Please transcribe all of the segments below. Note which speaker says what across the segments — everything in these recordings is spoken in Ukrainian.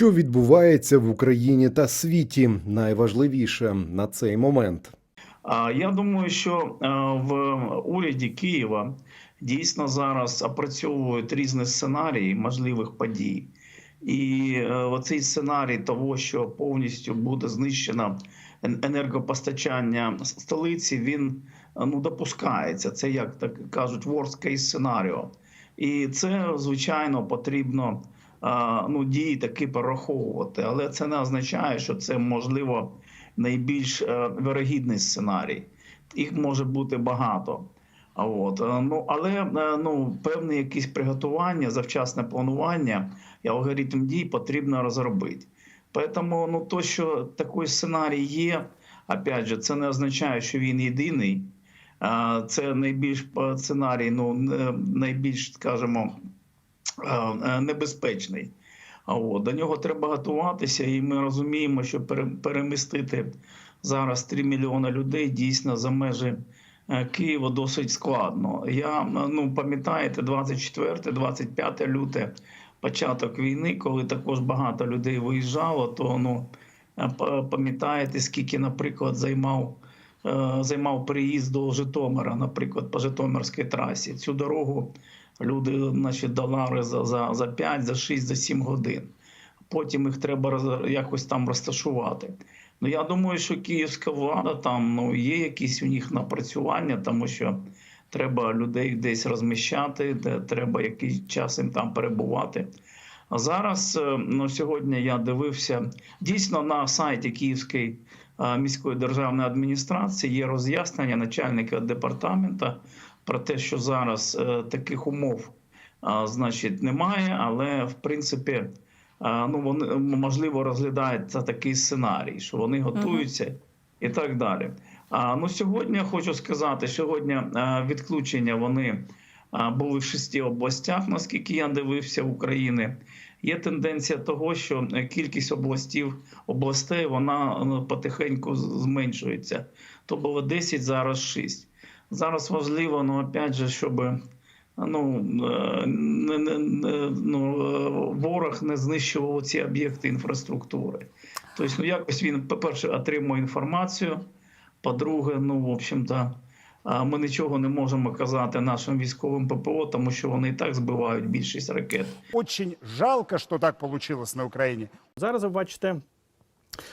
Speaker 1: Що відбувається в Україні та світі, найважливіше на цей момент.
Speaker 2: Я думаю, що е, в уряді Києва дійсно зараз опрацьовують різні сценарії можливих подій. І е, оцей сценарій того, що повністю буде знищено енергопостачання столиці, він е, ну допускається. Це як так кажуть, worst case сценаріо. І це звичайно потрібно ну, дії таки пораховувати, але це не означає, що це можливо найбільш е, вирогідний сценарій. Їх може бути багато. От. е, Ну, але е, ну, певне якісь приготування, завчасне планування і алгоритм дій потрібно розробити. Тому ну, то, що такий сценарій є, опять же, це не означає, що він єдиний. Це найбільш сценарій, ну, найбільш, скажімо, небезпечний. А от, до нього треба готуватися, і ми розуміємо, що пере- перемістити зараз 3 мільйони людей дійсно за межі е, Києва досить складно. Я е, ну пам'ятаєте, 24-25 люте, початок війни, коли також багато людей виїжджало, то ну е, пам'ятаєте, скільки, наприклад, займав. е, Займав приїзд до Житомира, наприклад, по Житомирській трасі. Цю дорогу люди значить, долари за, за, за 5, за 6, за 7 годин. Потім їх треба якось там розташувати. Ну я думаю, що київська влада там ну, є якісь у них напрацювання, тому що треба людей десь розміщати, де треба якийсь час їм там перебувати. А зараз е, ну, сьогодні я дивився дійсно на сайті Київської е, міської державної адміністрації є роз'яснення начальника департамента про те, що зараз е, таких умов значить немає, але в принципі ну вони можливо розглядається такий сценарій, що вони готуються і так далі. А ну сьогодні я хочу сказати, сьогодні відключення вони були в шести областях, наскільки я дивився України. Є тенденція того, що кількість областів областей вона ну, потихеньку зменшується. То було 10, зараз 6. Зараз важливо, ну опять же, щоб ну, е, не, не, не, ну, е, ворог не знищував ці об'єкти інфраструктури. Тобто, ну якось він, по-перше, отримує інформацію. По-друге, ну, в общем-то, ми нічого не можемо казати нашим військовим ППО, тому що вони і так збивають більшість ракет.
Speaker 3: Очень жалко, что так получилось на Украине.
Speaker 4: Зараз ви бачите.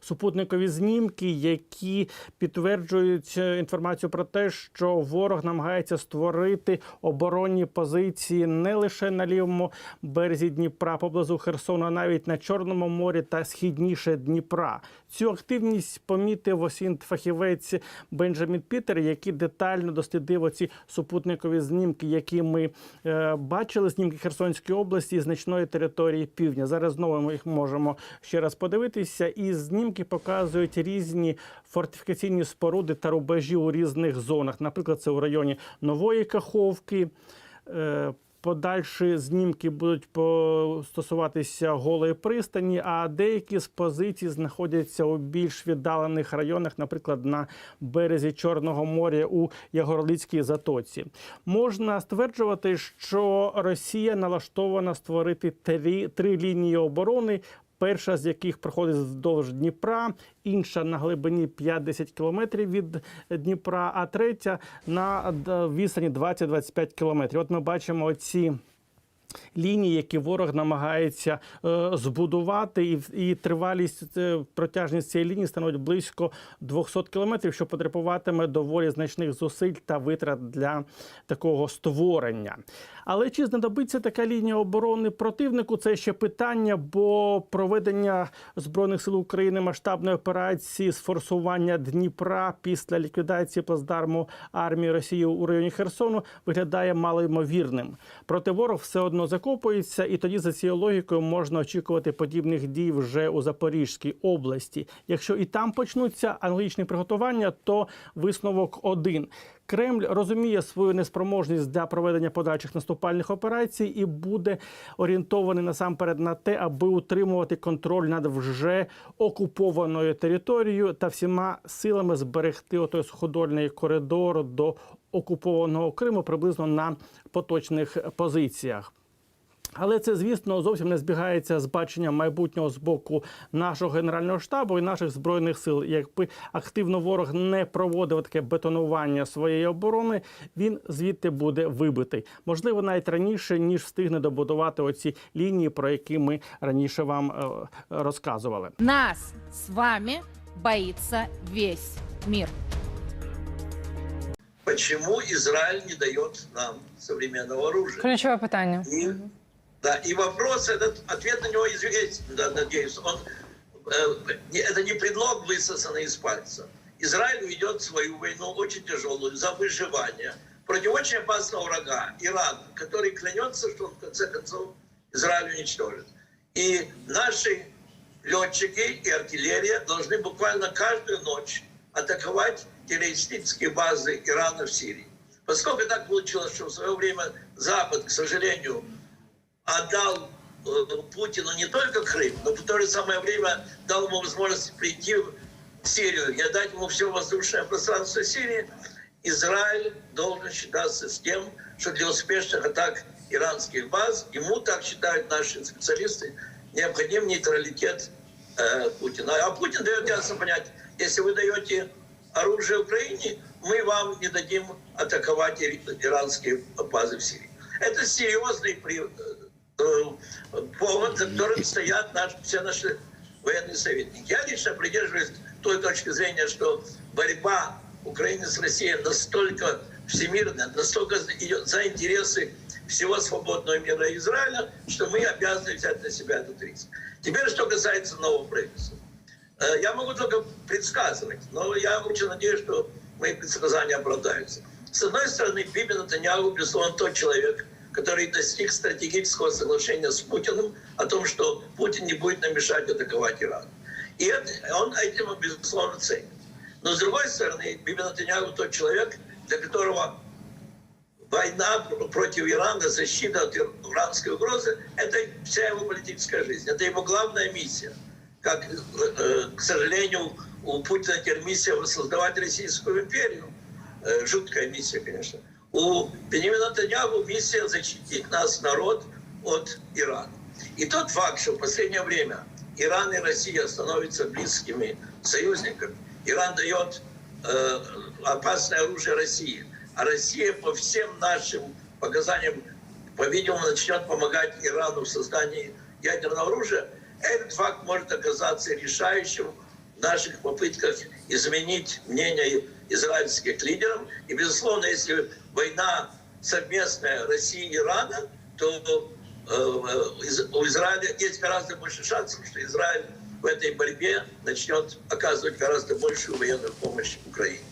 Speaker 4: Супутникові знімки, які підтверджують е, інформацію про те, що ворог намагається створити оборонні позиції не лише на лівому березі Дніпра, поблизу Херсону, а навіть на Чорному морі та східніше Дніпра. Цю активність помітив осінь фахівець Бенджамін Пітер, який детально дослідив оці супутникові знімки, які ми е, бачили. Знімки Херсонської області і значної території півдня. Зараз знову ми їх можемо ще раз подивитися. І знімки показують різні фортифікаційні споруди та рубежі у різних зонах. Наприклад, це у районі Нової Каховки. Е, Подальші знімки будуть стосуватися голої пристані, а деякі з позицій знаходяться у більш віддалених районах, наприклад, на березі Чорного моря у Ягорлицькій затоці. Можна стверджувати, що Росія налаштована створити три, три лінії оборони. Перша з яких проходить вздовж Дніпра, інша на глибині 5-10 кілометрів від Дніпра, а третя на відстані 20-25 кілометрів. От ми бачимо ці лінії, які ворог намагається е, збудувати, і, і тривалість е, протяжність цієї лінії становить близько 200 кілометрів, що потребуватиме доволі значних зусиль та витрат для такого створення. Але чи знадобиться така лінія оборони противнику? Це ще питання, бо проведення збройних сил України масштабної операції з форсування Дніпра після ліквідації плацдарму армії Росії у районі Херсону виглядає малоймовірним. Проте ворог все одно закопується, і тоді за цією логікою можна очікувати подібних дій вже у Запорізькій області. Якщо і там почнуться аналогічні приготування, то висновок один. Кремль розуміє свою неспроможність для проведення подальших наступальних операцій і буде орієнтований насамперед на те, аби утримувати контроль над вже окупованою територією та всіма силами зберегти отой суходольний коридор до окупованого Криму приблизно на поточних позиціях. Але це, звісно, зовсім не збігається з баченням майбутнього з боку нашого генерального штабу і наших збройних сил. Якби активно ворог не проводив таке бетонування своєї оборони, він звідти буде вибитий. Можливо, навіть раніше ніж встигне добудувати оці лінії, про які ми раніше вам е, розказували.
Speaker 5: Нас с вами боится весь мир.
Speaker 6: почему Израиль не дает нам современного оружия.
Speaker 7: Ключове питання.
Speaker 6: И, да, и вопрос этот, ответ на него известен, да, надеюсь. Он, э, это не предлог, высосанный из пальца. Израиль ведет свою войну очень тяжелую за выживание против очень опасного врага, Иран, который клянется, что он в конце концов Израиль уничтожит. И наши летчики и артиллерия должны буквально каждую ночь атаковать террористические базы Ирана в Сирии. Поскольку так получилось, что в свое время Запад, к сожалению, отдал э, Путину не только Крым, но в то же самое время дал ему возможность прийти в Сирию и отдать ему все воздушное пространство Сирии, Израиль должен считаться с тем, что для успешных атак иранских баз, ему так считают наши специалисты, необходим нейтралитет э, Путина. А Путин дает ясно понять, если вы даете оружие Украине, мы вам не дадим атаковать ир- иранские базы в Сирии. Это серьезный при- э, повод, за которым стоят наш- все наши военные советники. Я лично придерживаюсь той точки зрения, что борьба Украины с Россией настолько всемирная, настолько идет за интересы всего свободного мира Израиля, что мы обязаны взять на себя этот риск. Теперь, что касается нового правительства. Э, Я могу только предсказывать, но я очень надеюсь, что мои предсказания оправдаются. С одной стороны, Биби Натаньяху, безусловно, тот человек, который достиг стратегического соглашения с Путиным о том, что Путин не будет нам мешать атаковать Иран. И он этим, безусловно, ценит. Но с другой стороны, Биби Натаньяху тот человек, для которого война против Ирана, защита от иранской угрозы, это вся его политическая жизнь. Это его главная миссия. Как, э, к сожалению, у Путина теперь миссия воссоздавать Российскую империю. Э, Жуткая миссия, конечно. У Бенемина Натаньяху миссия защитить нас, народ, от Ирана. И тот факт, что в последнее время Иран и Россия становятся близкими союзниками, Иран дает э, опасное оружие России, а Россия по всем нашим показаниям, по-видимому, начнет помогать Ирану в создании ядерного оружия, этот факт может оказаться решающим наших попытках изменить мнение израильских лидеров. И, безусловно, если война совместная России и Ирана, то э, э, у Израиля есть гораздо больше шансов, что Израиль в этой борьбе начнет оказывать гораздо большую военную помощь Украине.